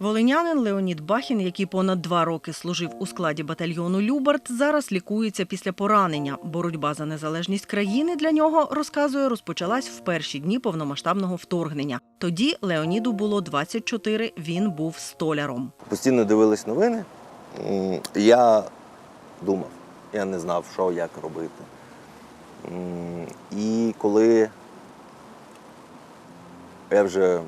Волинянин Леонід Бахін, який понад два роки служив у складі батальйону Любарт, зараз лікується після поранення. Боротьба за незалежність країни для нього розказує, розпочалась в перші дні повномасштабного вторгнення. Тоді Леоніду було 24, Він був столяром. Постійно дивились новини. Я думав, я не знав, що як робити. І коли я вже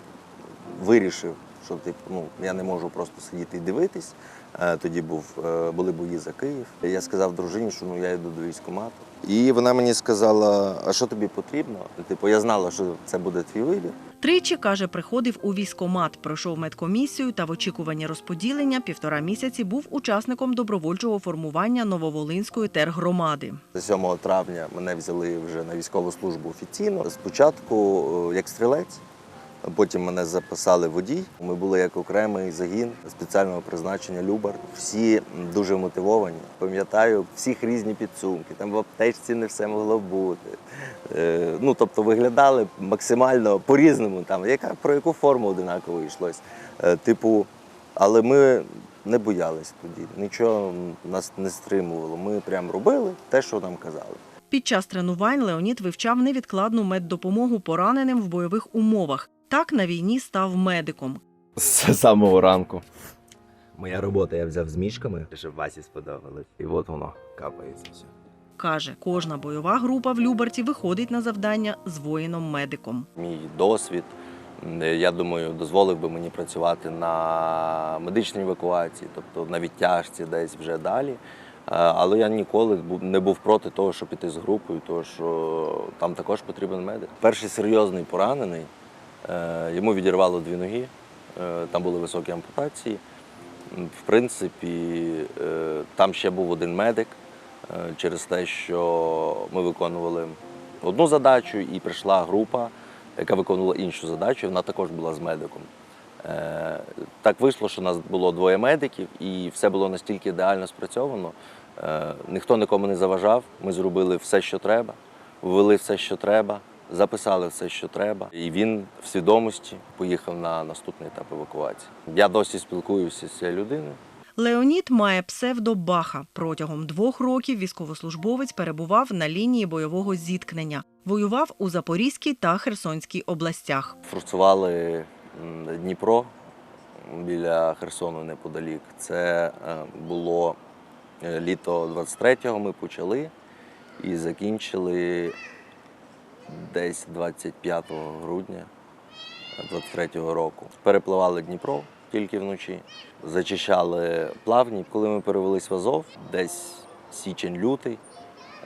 вирішив, що типу, ну, я не можу просто сидіти і дивитись. е, Тоді був, е, були бої за Київ. Я сказав дружині, що ну, я йду до військкомату. І вона мені сказала, а що тобі потрібно? Типу, я знала, що це буде твій вибір. Тричі каже, приходив у військомат, пройшов медкомісію та в очікуванні розподілення півтора місяці був учасником добровольчого формування Нововолинської тергромади. 7 травня мене взяли вже на військову службу офіційно. Спочатку е, як стрілець, потім мене записали водій. Ми були як окремий загін спеціального призначення Любар. Всі дуже мотивовані. Пам'ятаю, всіх різні підсумки. Там в аптечці не все могло бути. Е, Ну, тобто виглядали максимально по-різному. Там яка про яку форму одинаково йшлось. Е, Типу, але ми не боялись тоді. Нічого нас не стримувало. Ми прям робили те, що нам казали. Під час тренувань Леонід вивчав невідкладну меддопомогу пораненим в бойових умовах. Так на війні став медиком. З самого ранку. Моя робота я взяв з мішками, щоб Васі сподобалось. І от воно капається все. Каже, кожна бойова група в Любарті виходить на завдання з воїном-медиком. Мій досвід, я думаю, дозволив би мені працювати на медичній евакуації, тобто на відтяжці десь вже далі. Е, Але я ніколи не був проти того, щоб піти з групою, тому що там також потрібен медик. Перший серйозний поранений, йому відірвало дві ноги, е, там були високі ампутації. В принципі, е, там ще був один медик е, через те, що ми виконували одну задачу, і прийшла група, яка виконувала іншу задачу, вона також була з медиком. Е, Так вийшло, що нас було двоє медиків, і все було настільки ідеально спрацьовано. Е, Ніхто нікому не заважав. Ми зробили все, що треба, ввели все, що треба, записали все, що треба. І він в свідомості поїхав на наступний етап евакуації. Я досі спілкуюся з цією людиною. Леонід має псевдо Баха. Протягом двох років військовослужбовець перебував на лінії бойового зіткнення. Воював у Запорізькій та Херсонській областях. Форсували Дніпро біля Херсону неподалік. Це е, було е, літо 23-го ми почали і закінчили десь 25 грудня 23-го року. Перепливали Дніпро тільки вночі, зачищали плавні. Коли ми перевелись в Азов, десь січень-лютий,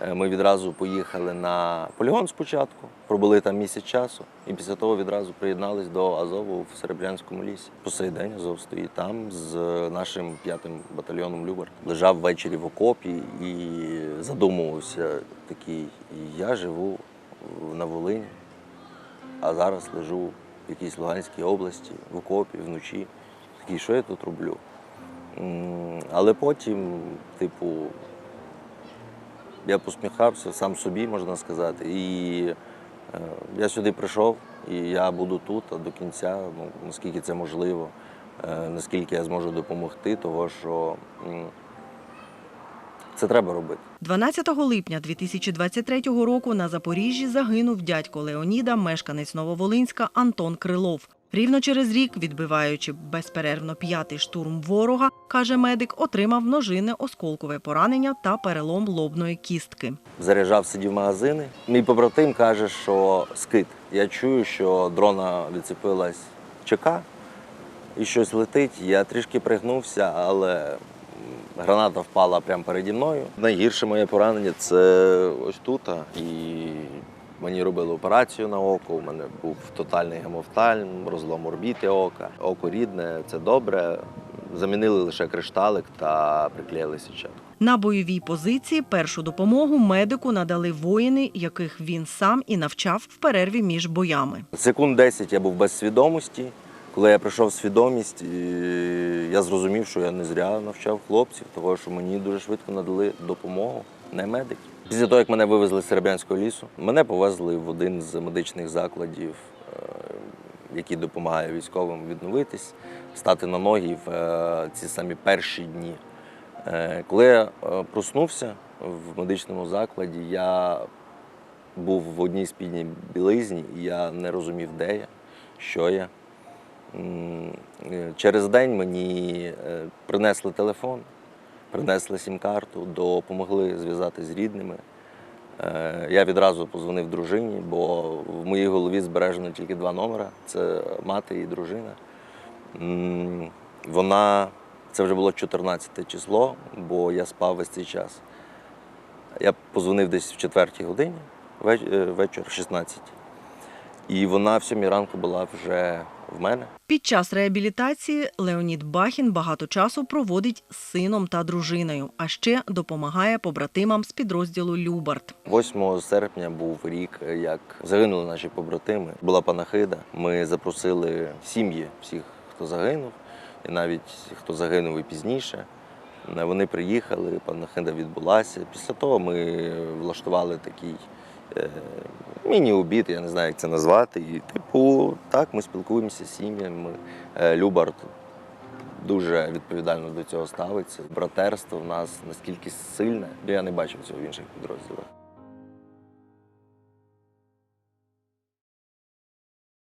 Е, Ми відразу поїхали на полігон спочатку, пробули там місяць часу, і після того відразу приєднались до Азову в Серебрянському лісі. По сей день Азов стоїть там з нашим п'ятим батальйоном Любар. Лежав ввечері в окопі і задумувався такий: я живу на Волині, а зараз лежу в якійсь Луганській області, в окопі, вночі. Такий, що я тут роблю? Але потім, типу, я посміхався сам собі, можна сказати. І е, я сюди прийшов, і я буду тут а до кінця, ну, наскільки це можливо, е, наскільки я зможу допомогти, того що це треба робити. 12 липня 2023 року на Запоріжжі загинув дядько Леоніда, мешканець Нововолинська Антон Крилов. Рівно через рік, відбиваючи безперервно п'ятий штурм ворога, каже медик, отримав ножине осколкове поранення та перелом лобної кістки. Заряджав, сидів магазини. Мій побратим каже, що скид. Я чую, що дрона відцепилась ЧК і щось летить. Я трішки пригнувся, але граната впала прямо переді мною. Найгірше моє поранення це ось тут. І мені робили операцію на око. У мене був тотальний гемофтальм, розлом орбіти ока. Око рідне, це добре. Замінили лише кришталик та приклеїли сітчатку. На бойовій позиції першу допомогу медику надали воїни, яких він сам і навчав в перерві між боями. Секунд 10 я був без свідомості. Коли я прийшов в свідомість, я зрозумів, що я не зря навчав хлопців, тому що мені дуже швидко надали допомогу, не медики. Після того, як мене вивезли з Серебрянського лісу, мене повезли в один з медичних закладів е, який допомагає військовим відновитись, стати на ноги в е, ці самі перші дні. Е, Коли я проснувся в медичному закладі, я був в одній спідній білизні, і я не розумів, де я, що я. Е, Через день мені е, принесли телефон, принесли сім-карту, допомогли зв'язати з рідними. Е, Я відразу позвонив дружині, бо в моїй голові збережено тільки два номера це мати і дружина. Вона, це вже було 14 число, бо я спав весь цей час. Я позвонив десь в 4 годині, веч- вечір, 16. І вона в 7 ранку була вже в мене. Під час реабілітації Леонід Бахін багато часу проводить з сином та дружиною, а ще допомагає побратимам з підрозділу Любарт. 8 серпня був рік, як загинули наші побратими. Була панахида. Ми запросили сім'ї всіх, хто загинув, і навіть хто загинув і пізніше. Вони приїхали, панахида відбулася. Після того ми влаштували такий е, міні-обід, я не знаю, як це назвати. І, типу, так, ми спілкуємося з сім'ями. Любар дуже відповідально до цього ставиться. Братерство в нас наскільки сильне, я не бачив цього в інших підрозділах.